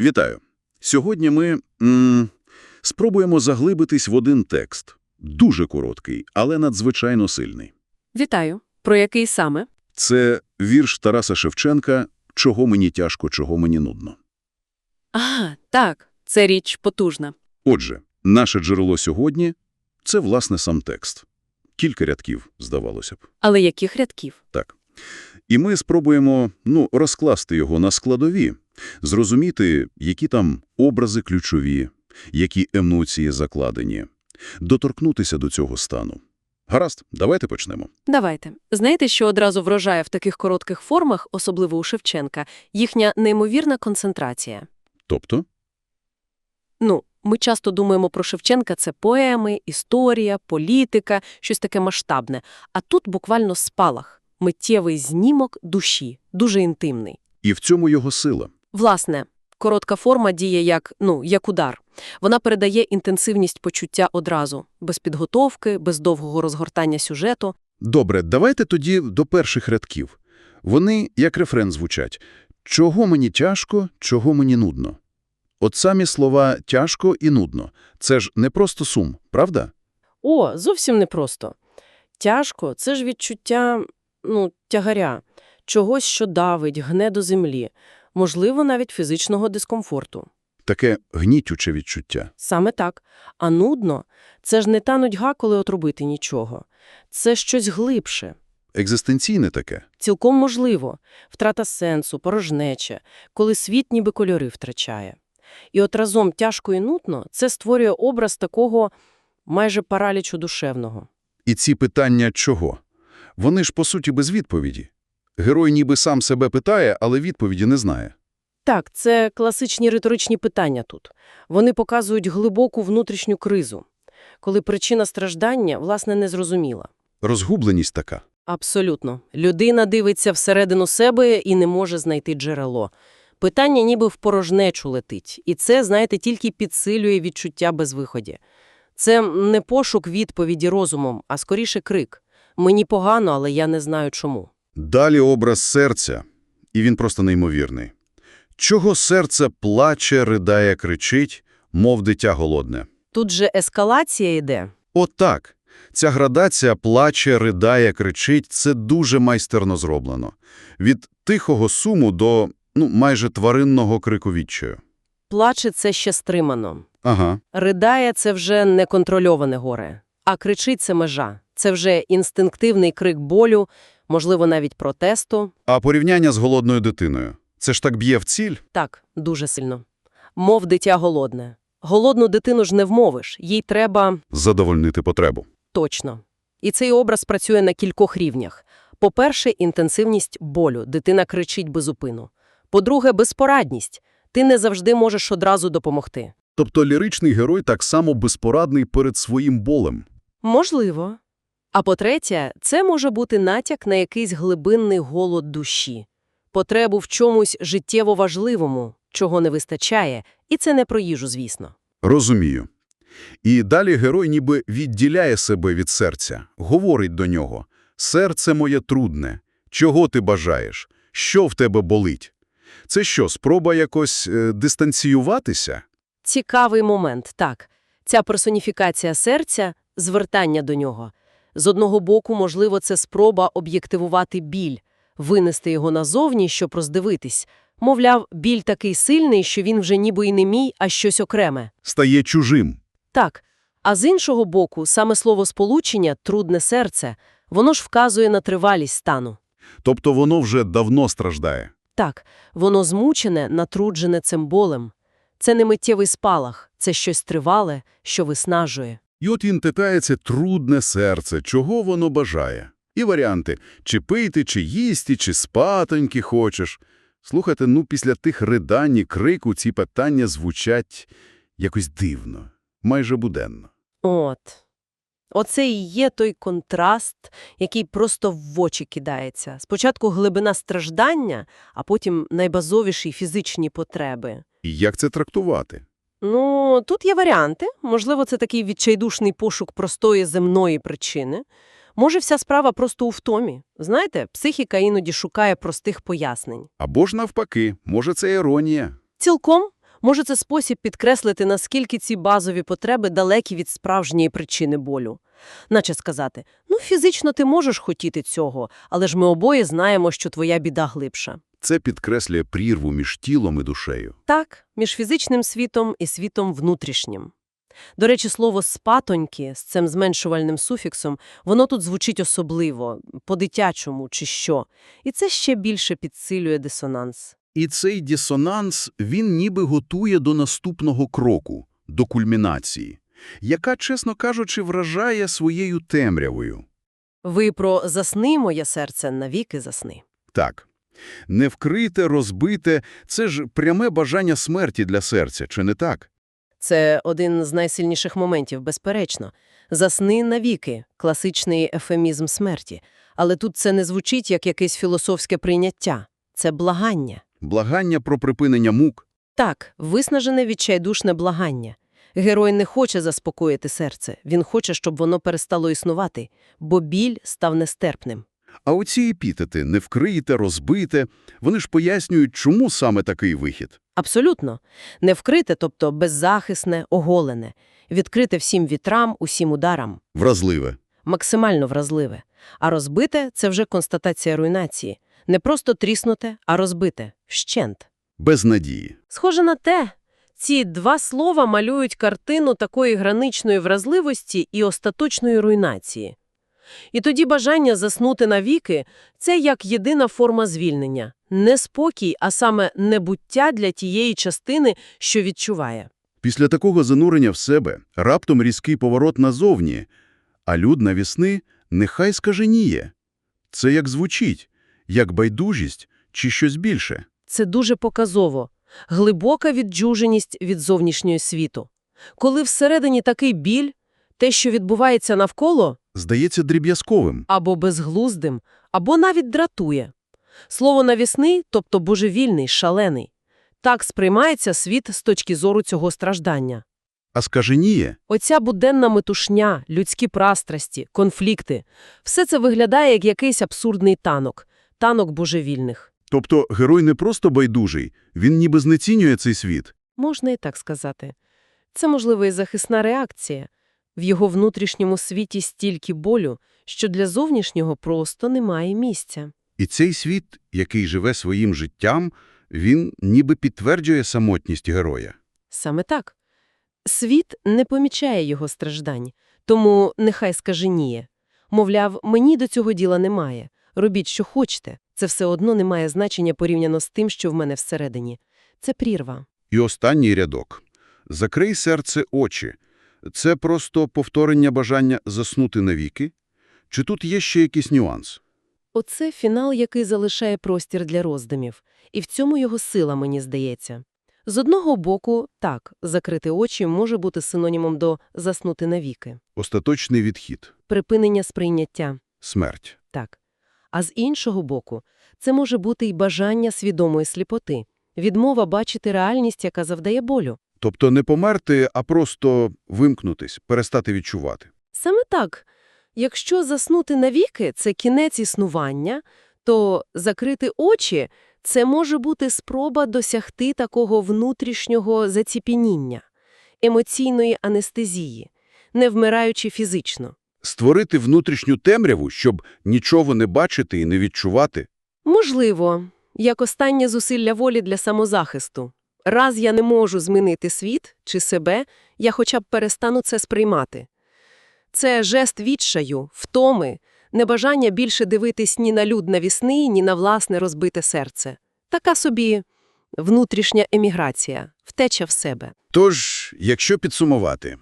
Вітаю. Сьогодні ми м, спробуємо заглибитись в один текст. Дуже короткий, але надзвичайно сильний. Вітаю. Про який саме? Це вірш Тараса Шевченка «Чого мені тяжко, чого мені нудно». А, так, це річ потужна. Отже, наше джерело сьогодні – це, власне, сам текст. Кілька рядків, здавалося б. Але яких рядків? Так. І ми спробуємо, ну, розкласти його на складові, зрозуміти, які там образи ключові, які емоції закладені, доторкнутися до цього стану. Гаразд, давайте почнемо. Давайте. Знаєте, що одразу вражає в таких коротких формах, особливо у Шевченка, їхня неймовірна концентрація. Тобто, Ну, ми часто думаємо про Шевченка – це поеми, історія, політика, щось таке масштабне. А тут буквально спалах, миттєвий знімок душі, дуже інтимний. і в цьому його сила. Власне, коротка форма діє як, ну, як удар. Вона передає інтенсивність почуття одразу, без підготовки, без довгого розгортання сюжету. Добре, давайте тоді до перших рядків. Вони, як рефрен, звучать. «Чого мені тяжко, чого мені нудно». От самі слова «тяжко» і «нудно» – це ж не просто сум, правда? О, зовсім непросто. Тяжко – це ж відчуття, ну, тягаря, чогось, що давить, гне до землі, можливо, навіть фізичного дискомфорту. Таке гнітюче відчуття. Саме так. А нудно – це ж не та нудьга, коли от робити нічого. Це щось глибше. Екзистенційне таке. Цілком можливо. Втрата сенсу, порожнеча, коли світ ніби кольори втрачає. І от разом тяжко і нудно – це створює образ такого майже паралічу душевного. І ці питання чого? Вони ж, по суті, без відповіді. Герой ніби сам себе питає, але відповіді не знає. Так, це класичні риторичні питання тут. Вони показують глибоку внутрішню кризу, коли причина страждання, власне, не зрозуміла. Розгубленість така. Абсолютно. Людина дивиться всередину себе і не може знайти джерело. Питання ніби в порожнечу летить. І це, знаєте, тільки підсилює відчуття безвиході. Це не пошук відповіді розумом, а скоріше крик. Мені погано, але я не знаю чому. Далі образ серця, і він просто неймовірний. Чого серце плаче, ридає, кричить, мов дитя голодне? Тут же ескалація йде. От так. Ця градація плаче, ридає, кричить – це дуже майстерно зроблено. Від тихого суму до, ну, майже тваринного крику відчаю. Плаче це ще стримано. Ага. Ридає – це вже неконтрольоване горе. А кричить – це межа. Це вже інстинктивний крик болю, можливо, навіть протесту. А порівняння з голодною дитиною? Це ж так б'є в ціль? Так, дуже сильно. Мов дитя голодне. Голодну дитину ж не вмовиш, їй треба Задовольнити потребу. точно. І цей образ працює на кількох рівнях. По-перше, інтенсивність болю. Дитина кричить безупину. По-друге, безпорадність. Ти не завжди можеш одразу допомогти. Тобто ліричний герой так само безпорадний перед своїм болем. Можливо. А по-третє, це може бути натяк на якийсь глибинний голод душі. Потребу в чомусь життєво важливому, чого не вистачає, і це не про їжу, звісно. Розумію. І далі герой ніби відділяє себе від серця, говорить до нього «Серце моє трудне. Чого ти бажаєш? Що в тебе болить?» Це що, спроба якось е, дистанціюватися? Цікавий момент, так. Ця персоніфікація серця – звертання до нього. З одного боку, можливо, це спроба об'єктивувати біль, винести його назовні, щоб роздивитись. Мовляв, біль такий сильний, що він вже ніби і не мій, а щось окреме. Стає чужим. Так. А з іншого боку, саме слово сполучення «трудне серце» воно ж вказує на тривалість стану. Тобто воно вже давно страждає. Так, воно змучене, натруджене цим болем. Це не миттєвий спалах, це щось тривале, що виснажує. І от він питається трудне серце, чого воно бажає. І варіанти – чи пити, чи їсти, чи спатоньки хочеш. Слухайте, ну після тих ридань і крику ці питання звучать якось дивно, майже буденно. От. Оце і є той контраст, який просто в очі кидається. Спочатку глибина страждання, а потім найбазовіші фізичні потреби. І як це трактувати? Ну, тут є варіанти. Можливо, це такий відчайдушний пошук простої земної причини. Може, вся справа просто у втомі. Знаєте, психіка іноді шукає простих пояснень. Або ж навпаки, може це іронія. Цілком Може, це спосіб підкреслити, наскільки ці базові потреби далекі від справжньої причини болю. Наче сказати, ну фізично ти можеш хотіти цього, але ж ми обоє знаємо, що твоя біда глибша. Це підкреслює прірву між тілом і душею. Так, між фізичним світом і світом внутрішнім. До речі, слово «спатоньки» з цим зменшувальним суфіксом, воно тут звучить особливо, по-дитячому чи що. І це ще більше підсилює дисонанс. І цей дисонанс, він ніби готує до наступного кроку, до кульмінації, яка, чесно кажучи, вражає своєю темрявою. Ви про «засни, моє серце, навіки засни». Так, невкрите, розбите – це ж пряме бажання смерті для серця, чи не так? Це один з найсильніших моментів, безперечно. «Засни навіки» – класичний ефемізм смерті. Але тут це не звучить як якесь філософське прийняття. Це благання. Благання про припинення мук. Так, виснажене відчайдушне благання. Герой не хоче заспокоїти серце, він хоче, щоб воно перестало існувати, бо біль став нестерпним. А оці епітети «невкрите», «розбите» – вони ж пояснюють, чому саме такий вихід. Абсолютно. Не вкрите, тобто беззахисне, оголене, відкрите всім вітрам, усім ударам, Вразливе. максимально вразливе. А розбите – це вже констатація руйнації. Не просто тріснуте, а розбите, вщент. Без надії. Схоже на те, ці два слова малюють картину такої граничної вразливості і остаточної руйнації. І тоді бажання заснути навіки – це як єдина форма звільнення. Не спокій, а саме небуття для тієї частини, що відчуває. Після такого занурення в себе раптом різкий поворот назовні, а люд навісни нехай скаженіє. Це як звучить, як байдужість чи щось більше. Це дуже показово. Глибока відджуженість від зовнішнього світу. Коли всередині такий біль, те, що відбувається навколо, Здається дріб'язковим. або безглуздим, або навіть дратує. Слово «навісний», тобто божевільний, шалений. Так сприймається світ з точки зору цього страждання. А скаженіє Оця буденна метушня, людські прастрасті, конфлікти – все це виглядає як якийсь абсурдний танок. Танок божевільних. Тобто герой не просто байдужий, він ніби знецінює цей світ. Можна і так сказати. Це, можливо, і захисна реакція. В його внутрішньому світі стільки болю, що для зовнішнього просто немає місця. І цей світ, який живе своїм життям, він ніби підтверджує самотність героя. Саме так. Світ не помічає його страждань, тому нехай скаженіє. Мовляв, мені до цього діла немає. Робіть, що хочете. Це все одно не має значення порівняно з тим, що в мене всередині. Це прірва. І останній рядок. «Закрий серце очі» – це просто повторення бажання заснути навіки? Чи тут є ще якийсь нюанс? Оце фінал, який залишає простір для роздумів. І в цьому його сила, мені здається. З одного боку, так, закрити очі може бути синонімом до «заснути навіки». Остаточний відхід. Припинення сприйняття. Смерть. Так. А з іншого боку, це може бути й бажання свідомої сліпоти, відмова бачити реальність, яка завдає болю. Тобто не померти, а просто вимкнутись, перестати відчувати. Саме так. Якщо заснути навіки – це кінець існування, то закрити очі – це може бути спроба досягти такого внутрішнього заціпеніння, емоційної анестезії, не вмираючи фізично. Створити внутрішню темряву, щоб нічого не бачити і не відчувати. Можливо, як останнє зусилля волі для самозахисту. Раз я не можу змінити світ чи себе, я хоча б перестану це сприймати. Це жест відчаю, втоми, небажання більше дивитись ні на люд навісний, ні на власне розбите серце. Така собі внутрішня еміграція, втеча в себе. Тож, якщо підсумувати,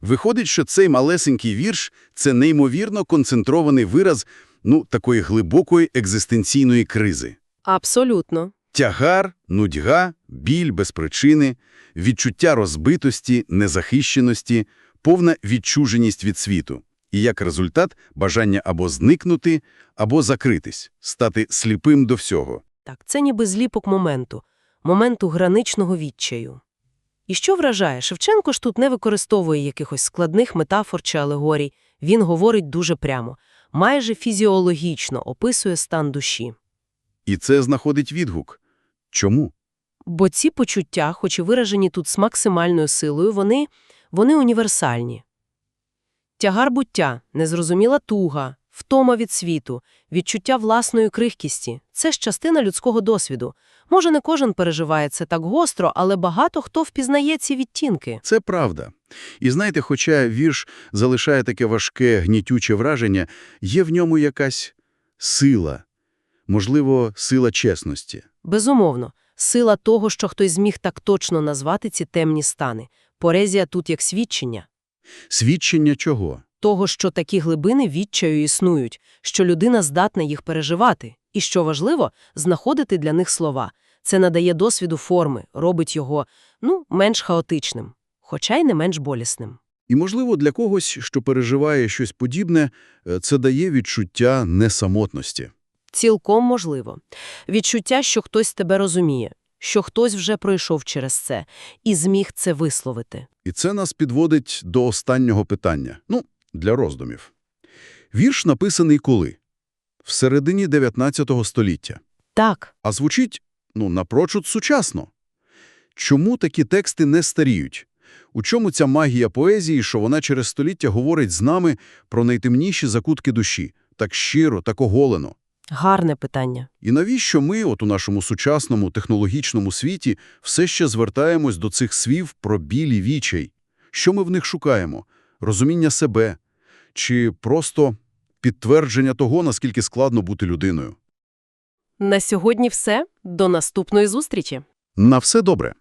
виходить, що цей малесенький вірш – це неймовірно концентрований вираз ну, такої глибокої екзистенційної кризи. Абсолютно. Тягар, нудьга, біль без причини, відчуття розбитості, незахищеності, повна відчуженість від світу. І як результат – бажання або зникнути, або закритись, стати сліпим до всього. Так, це ніби зліпок моменту, моменту граничного відчаю. І що вражає, Шевченко ж тут не використовує якихось складних метафор чи алегорій, він говорить дуже прямо, майже фізіологічно описує стан душі. І це знаходить відгук. Чому? Бо ці почуття, хоч і виражені тут з максимальною силою, вони, вони універсальні. Тягар буття, незрозуміла туга, втома від світу, відчуття власної крихкісті – це ж частина людського досвіду. Може, не кожен переживає це так гостро, але багато хто впізнає ці відтінки. Це правда. І знаєте, хоча вірш залишає таке важке, гнітюче враження, є в ньому якась сила, можливо, сила чесності. Безумовно, сила того, що хтось зміг так точно назвати ці темні стани. Поезія тут як свідчення. Свідчення чого? того, що такі глибини відчаю існують, що людина здатна їх переживати, і, що важливо, знаходити для них слова. Це надає досвіду форми, робить його, ну, менш хаотичним, хоча й не менш болісним. І, можливо, для когось, що переживає щось подібне, е, це дає відчуття несамотності. Цілком можливо. Відчуття, що хтось тебе розуміє, що хтось вже пройшов через це і зміг це висловити. І це нас підводить до останнього питання. Ну, для роздумів. Вірш написаний коли? В середині 19 століття. Так, А звучить, ну, напрочуд сучасно. Чому такі тексти не старіють? У чому ця магія поезії, що вона через століття говорить з нами про найтемніші закутки душі, так щиро, так оголено? Гарне питання. І навіщо ми, от у нашому сучасному технологічному світі, все ще звертаємось до цих свів про білі вічай? Що ми в них шукаємо? Розуміння себе? Чи просто підтвердження того, наскільки складно бути людиною? На сьогодні все. До наступної зустрічі. На все добре.